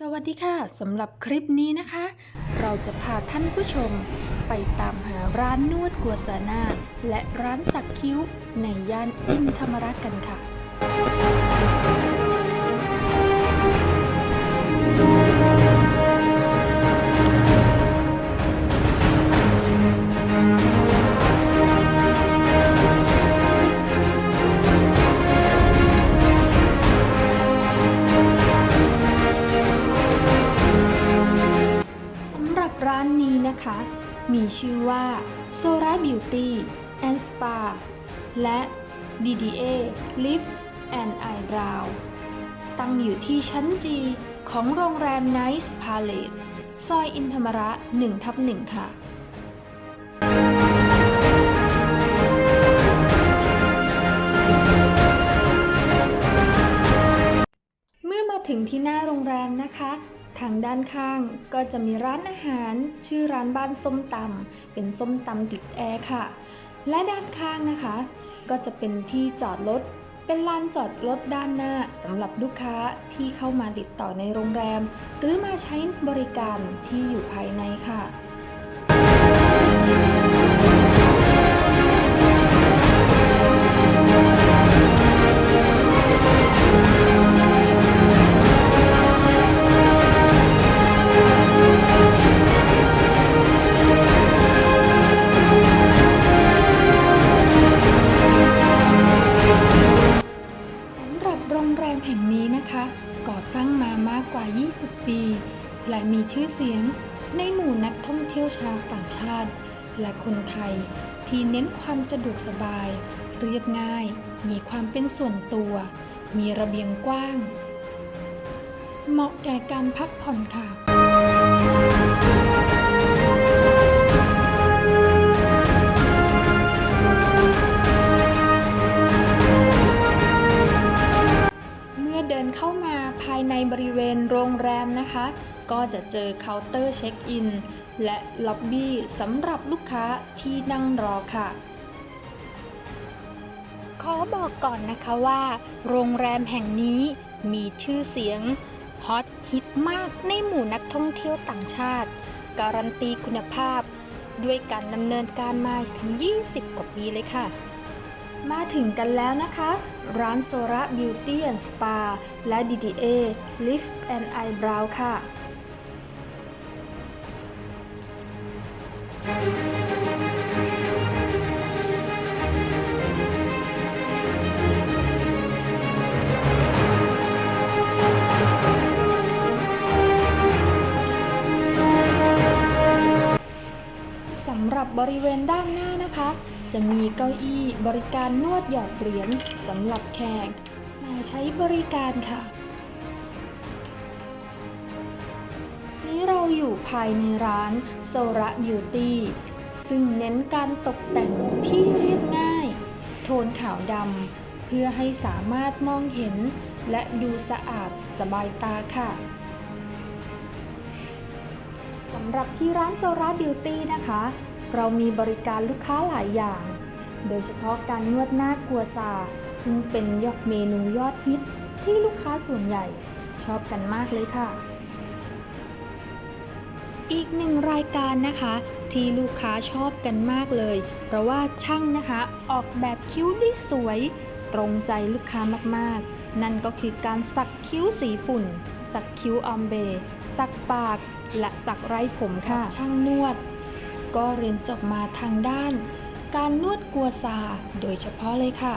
สวัสดีค่ะสำหรับคลิปนี้นะคะ เราจะพาท่านผู้ชมไปตามหาร้านนวดกัวซาน่าและร้านสักคิ้วในย่านอินธรรมรักกันค่ะ นะคะ มีชื่อว่า Sora Beauty and Spa และ DDA Lip and Eyebrow ตั้งอยู่ที่ชั้น G ของโรงแรม Nice Palace ซอยอินธรรมระ1ทับ1ค่ะเมื่อมาถึงที่หน้าโรงแรมนะคะ ทางด้านข้างก็จะมีร้านอาหาร ชื่อร้านบ้านส้มตำเป็นส้มตำติดแอร์ค่ะ และด้านข้างนะคะ ก็จะเป็นที่จอดรถเป็นลานจอดรถด้านหน้าสำหรับลูกค้าที่เข้ามาติดต่อในโรงแรม หรือมาใช้บริการที่อยู่ภายในค่ะ แห่งนี้นะคะ ก่อตั้งมามากกว่า 20 ปี และมีชื่อเสียงในหมู่นักท่องเที่ยวชาวต่างชาติ และคนไทยที่เน้นความสะดวกสบาย เรียบง่าย มีความเป็นส่วนตัว มีระเบียงกว้าง เหมาะแก่การพักผ่อนค่ะ บริเวณโรงแรมนะคะ ก็จะเจอเคาน์เตอร์เช็คอิน และล็อบบี้สำหรับลูกค้าที่นั่งรอค่ะขอบอกก่อนนะคะว่า โรงแรมแห่งนี้มีชื่อเสียงฮอตฮิตมากในหมู่นักท่องเที่ยวต่างชาติ การันตีคุณภาพ ด้วยการดำเนินการมาถึง 20 กว่าปีเลยค่ะ มาถึงกันแล้วนะคะ ร้านโซระบิวตี้แอนด์สปาและ DDA Lift and Eyebrow ค่ะ สำหรับบริเวณด้าน จะมีเก้าอี้บริการนวดหยอดเหรียญสำหรับแขกมาใช้บริการค่ะ นี้เราอยู่ภายในร้านโซระบิวตี้ซึ่งเน้นการตกแต่งที่เรียบง่าย โทนขาวดำเพื่อให้สามารถมองเห็น และดูสะอาดสบายตาค่ะสำหรับที่ร้านโซราบิวตี้นะคะ เรามีบริการลูกค้าหลายอย่าง โดยเฉพาะการนวดหน้ากัวซา ซึ่งเป็นยอดเมนูยอดฮิตที่ลูกค้าส่วนใหญ่ชอบกันมากเลยค่ะ อีกหนึ่งรายการนะคะ ที่ลูกค้าชอบกันมากเลย เพราะว่าช่างนะคะออกแบบคิ้วได้สวย ตรงใจลูกค้ามากๆ นั่นก็คือการสักคิ้วสีฝุ่น สักคิ้วออมเบ สักปาก และสักไร้ผมค่ะ ช่างนวด ก็เรียนจบมาทางด้าน การนวดกัวซาโดยเฉพาะเลยค่ะ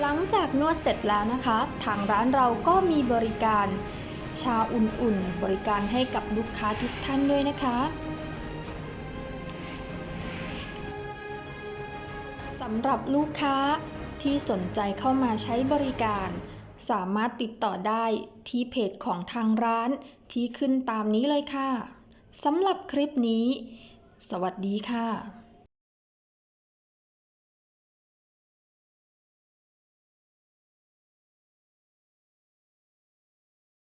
หลังจากนวดเสร็จแล้วนะคะ ทางร้านเราก็มีบริการชาอุ่นๆ บริการให้กับลูกค้าทุกท่านด้วยนะคะำหรับลูกค้าที่สนใจเข้ามาใช้บริการ สามารถติดต่อได้ที่เพจของทางร้านที่ขึ้นตามนี้เลยค่ะสำหรับคลิปนี้ สวัสดีค่ะ